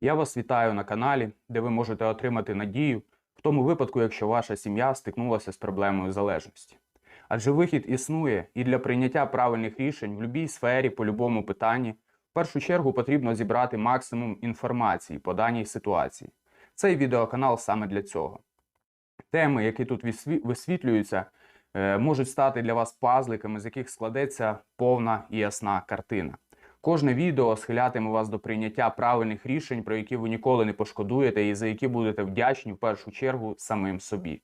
Я вас вітаю на каналі, де ви можете отримати надію в тому випадку, якщо ваша сім'я стикнулася з проблемою залежності. Адже вихід існує і для прийняття правильних рішень в будь-якій сфері по будь-якому питанні в першу чергу потрібно зібрати максимум інформації по даній ситуації. Цей відеоканал саме для цього. Теми, які тут висвітлюються, е, можуть стати для вас пазликами, з яких складеться повна і ясна картина. Кожне відео схилятиме вас до прийняття правильних рішень, про які ви ніколи не пошкодуєте і за які будете вдячні в першу чергу самим собі.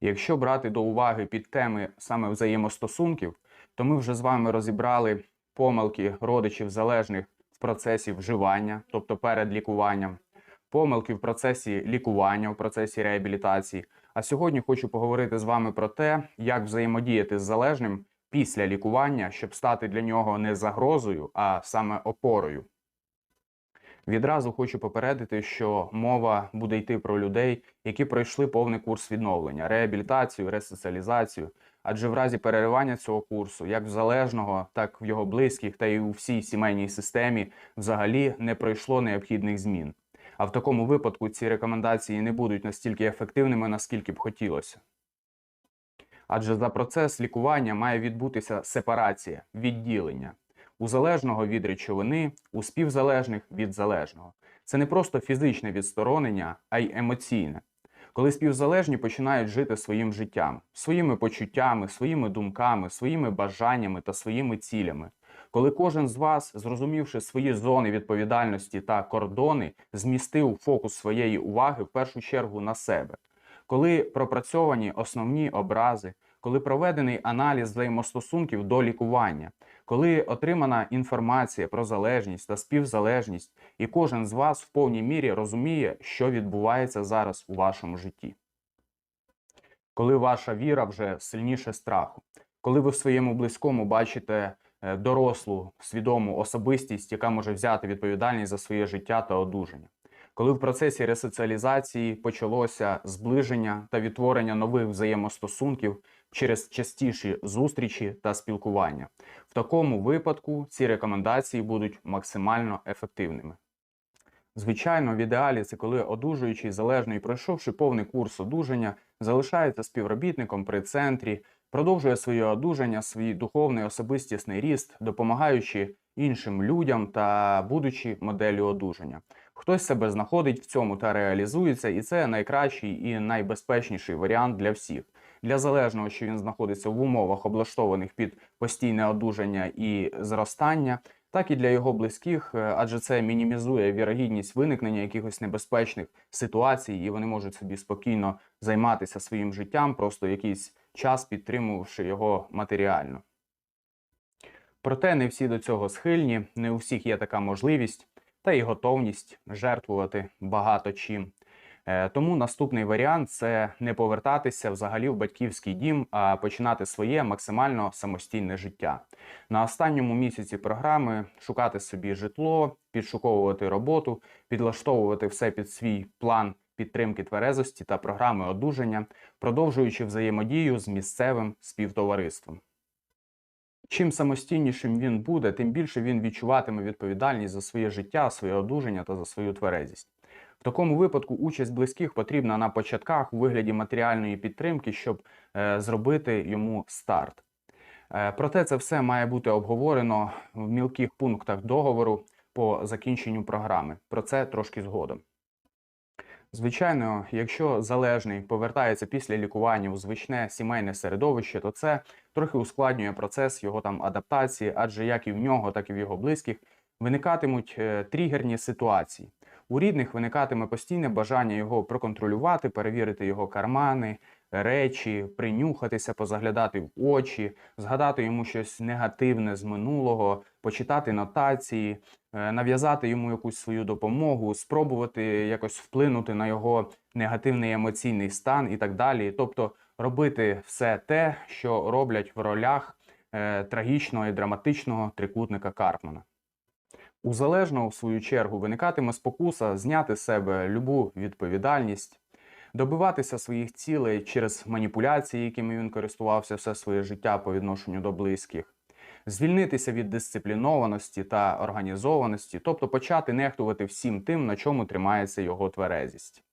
Якщо брати до уваги під теми саме взаємостосунків, то ми вже з вами розібрали помилки родичів залежних в процесі вживання, тобто перед лікуванням, помилки в процесі лікування, в процесі реабілітації. А сьогодні хочу поговорити з вами про те, як взаємодіяти з залежним після лікування, щоб стати для нього не загрозою, а саме опорою. Відразу хочу попередити, що мова буде йти про людей, які пройшли повний курс відновлення, реабілітацію, ресоціалізацію. Адже в разі переривання цього курсу, як в залежного, так в його близьких та й у всій сімейній системі, взагалі не пройшло необхідних змін. А в такому випадку ці рекомендації не будуть настільки ефективними, наскільки б хотілося. Адже за процес лікування має відбутися сепарація, відділення у залежного від речовини, у співзалежних від залежного. Це не просто фізичне відсторонення, а й емоційне. Коли співзалежні починають жити своїм життям, своїми почуттями, своїми думками, своїми бажаннями та своїми цілями. Коли кожен з вас, зрозумівши свої зони відповідальності та кордони, змістив фокус своєї уваги в першу чергу на себе, коли пропрацьовані основні образи, коли проведений аналіз взаємостосунків до лікування, коли отримана інформація про залежність та співзалежність, і кожен з вас в повній мірі розуміє, що відбувається зараз у вашому житті. Коли ваша віра вже сильніше страху, коли ви в своєму близькому бачите е, дорослу, свідому особистість, яка може взяти відповідальність за своє життя та одужання. Коли в процесі ресоціалізації почалося зближення та відтворення нових взаємостосунків через частіші зустрічі та спілкування, в такому випадку ці рекомендації будуть максимально ефективними. Звичайно, в ідеалі це коли одужуючий залежний, пройшовши повний курс одужання, залишається співробітником при центрі, продовжує своє одужання, свій духовний особистісний ріст, допомагаючи іншим людям та будучи моделлю одужання. Хтось себе знаходить в цьому та реалізується, і це найкращий і найбезпечніший варіант для всіх. Для залежного, що він знаходиться в умовах, облаштованих під постійне одужання і зростання, так і для його близьких, е, адже це мінімізує вірогідність виникнення якихось небезпечних ситуацій, і вони можуть собі спокійно займатися своїм життям, просто якийсь час підтримувавши його матеріально. Проте не всі до цього схильні, не у всіх є така можливість та й готовність жертвувати багато чим. Е, Тому наступний варіант це не повертатися взагалі в батьківський дім, а починати своє максимально самостійне життя. На останньому місяці програми шукати собі житло, підшуковувати роботу, підлаштовувати все під свій план підтримки тверезості та програми одужання, продовжуючи взаємодію з місцевим співтовариством. Чим самостійнішим він буде, тим більше він відчуватиме відповідальність за своє життя, своє одужання та за свою тверезість. В такому випадку участь близьких потрібна на початках у вигляді матеріальної підтримки, щоб е, зробити йому старт. Е, проте це все має бути обговорено в мілких пунктах договору по закінченню програми. Про це трошки згодом. Звичайно, якщо залежний повертається після лікування у звичне сімейне середовище, то це трохи ускладнює процес його там адаптації, адже як і в нього, так і в його близьких виникатимуть е, тригерні ситуації. У рідних виникатиме постійне бажання його проконтролювати, перевірити його кармани, речі, принюхатися, позаглядати в очі, згадати йому щось негативне з минулого, почитати нотації, нав'язати йому якусь свою допомогу, спробувати якось вплинути на його негативний емоційний стан і так далі. Тобто робити все те, що роблять в ролях е, трагічного і драматичного трикутника Карпмана. У залежного, в свою чергу, виникатиме спокуса зняти з себе любу відповідальність, добиватися своїх цілей через маніпуляції, якими він користувався все своє життя по відношенню до близьких, звільнитися від дисциплінованості та організованості, тобто почати нехтувати всім тим, на чому тримається його тверезість.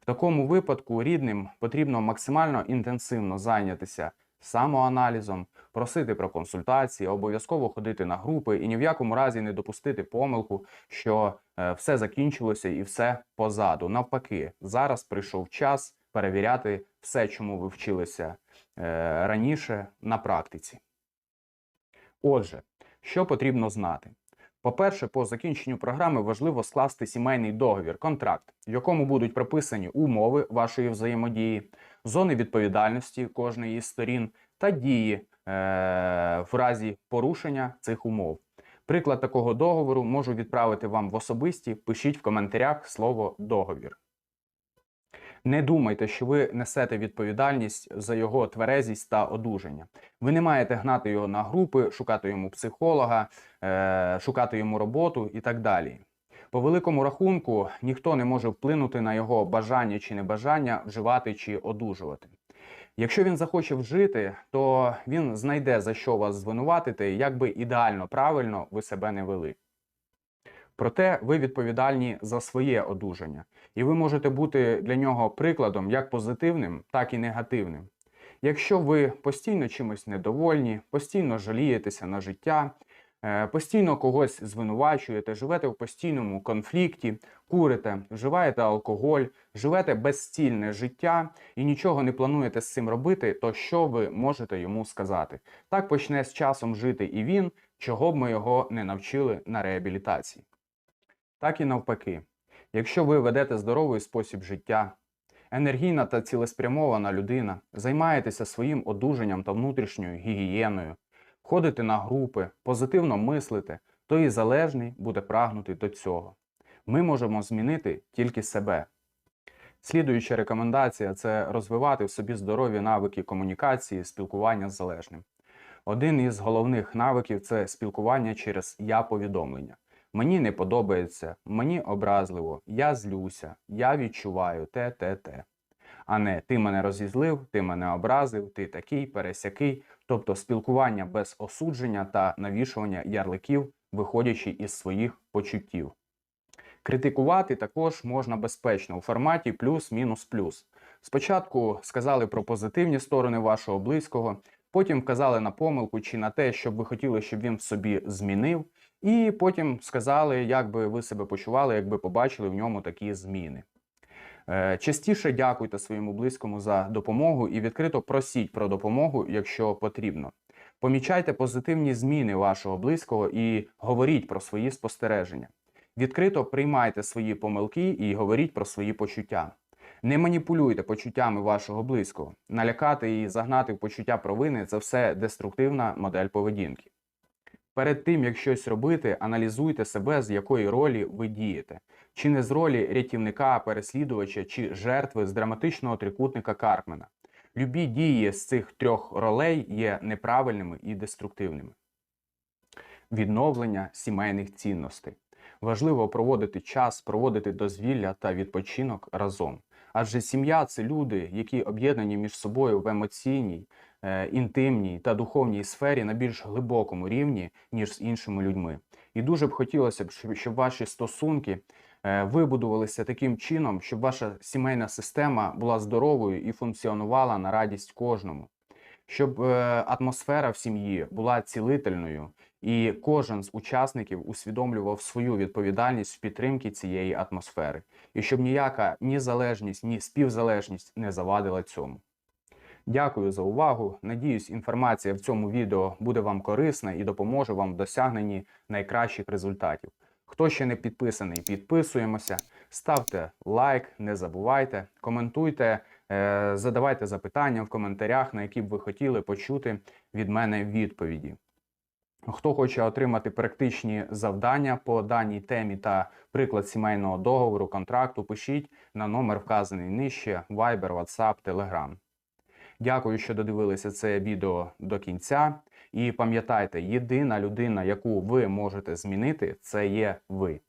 В такому випадку рідним потрібно максимально інтенсивно зайнятися самоаналізом, просити про консультації, обов'язково ходити на групи і ні в якому разі не допустити помилку, що е, все закінчилося і все позаду. Навпаки, зараз прийшов час перевіряти все, чому ви вчилися е, раніше на практиці. Отже, що потрібно знати? По-перше, по закінченню програми важливо скласти сімейний договір, контракт, в якому будуть прописані умови вашої взаємодії, зони відповідальності кожної із сторін та дії е- в разі порушення цих умов. Приклад такого договору можу відправити вам в особисті. Пишіть в коментарях слово договір. Не думайте, що ви несете відповідальність за його тверезість та одужання. Ви не маєте гнати його на групи, шукати йому психолога, е, шукати йому роботу і так далі. По великому рахунку, ніхто не може вплинути на його бажання чи небажання вживати чи одужувати. Якщо він захоче вжити, то він знайде за що вас звинуватити, як би ідеально правильно ви себе не вели. Проте ви відповідальні за своє одужання, і ви можете бути для нього прикладом як позитивним, так і негативним. Якщо ви постійно чимось недовольні, постійно жалієтеся на життя, е, постійно когось звинувачуєте, живете в постійному конфлікті, курите, вживаєте алкоголь, живете безцільне життя і нічого не плануєте з цим робити, то що ви можете йому сказати? Так почне з часом жити і він, чого б ми його не навчили на реабілітації. Так і навпаки, якщо ви ведете здоровий спосіб життя, енергійна та цілеспрямована людина, займаєтеся своїм одужанням та внутрішньою гігієною, ходите на групи, позитивно мислите, то і залежний буде прагнути до цього. Ми можемо змінити тільки себе. Слідуюча рекомендація це розвивати в собі здорові навики комунікації, спілкування з залежним. Один із головних навиків це спілкування через я-повідомлення. Мені не подобається, мені образливо, я злюся, я відчуваю те, те, те. А не ти мене розізлив, ти мене образив, ти такий, пересякий, тобто спілкування без осудження та навішування ярликів, виходячи із своїх почуттів. Критикувати також можна безпечно у форматі плюс-мінус-плюс. Спочатку сказали про позитивні сторони вашого близького, потім вказали на помилку чи на те, що б ви хотіли, щоб він собі змінив, і потім сказали, як би ви себе почували, якби побачили в ньому такі зміни. Е, Частіше дякуйте своєму близькому за допомогу і відкрито просіть про допомогу, якщо потрібно. Помічайте позитивні зміни вашого близького і говоріть про свої спостереження. Відкрито приймайте свої помилки і говоріть про свої почуття. Не маніпулюйте почуттями вашого близького. Налякати і загнати в почуття провини це все деструктивна модель поведінки. Перед тим, як щось робити, аналізуйте себе, з якої ролі ви дієте. Чи не з ролі рятівника, переслідувача чи жертви з драматичного трикутника Карпмена. Любі дії з цих трьох ролей є неправильними і деструктивними. Відновлення сімейних цінностей. Важливо проводити час, проводити дозвілля та відпочинок разом. Адже сім'я це люди, які об'єднані між собою в емоційній, інтимній та духовній сфері на більш глибокому рівні, ніж з іншими людьми. І дуже б хотілося б, щоб- щоб ваші стосунки е, вибудувалися таким чином, щоб ваша сімейна система була здоровою і функціонувала на радість кожному, щоб е, атмосфера в сім'ї була цілительною, і кожен з учасників усвідомлював свою відповідальність в підтримці цієї атмосфери, і щоб ніяка ні залежність, ні співзалежність не завадила цьому. Дякую за увагу. Надіюсь, інформація в цьому відео буде вам корисна і допоможе вам в досягненні найкращих результатів. Хто ще не підписаний, підписуємося, ставте лайк, не забувайте, коментуйте, е, задавайте запитання в коментарях, на які б ви хотіли почути від мене відповіді. Хто хоче отримати практичні завдання по даній темі та приклад сімейного договору, контракту, пишіть на номер вказаний нижче Viber, WhatsApp, Telegram. Дякую, що додивилися це відео до кінця. І пам'ятайте, єдина людина, яку ви можете змінити, це є ви.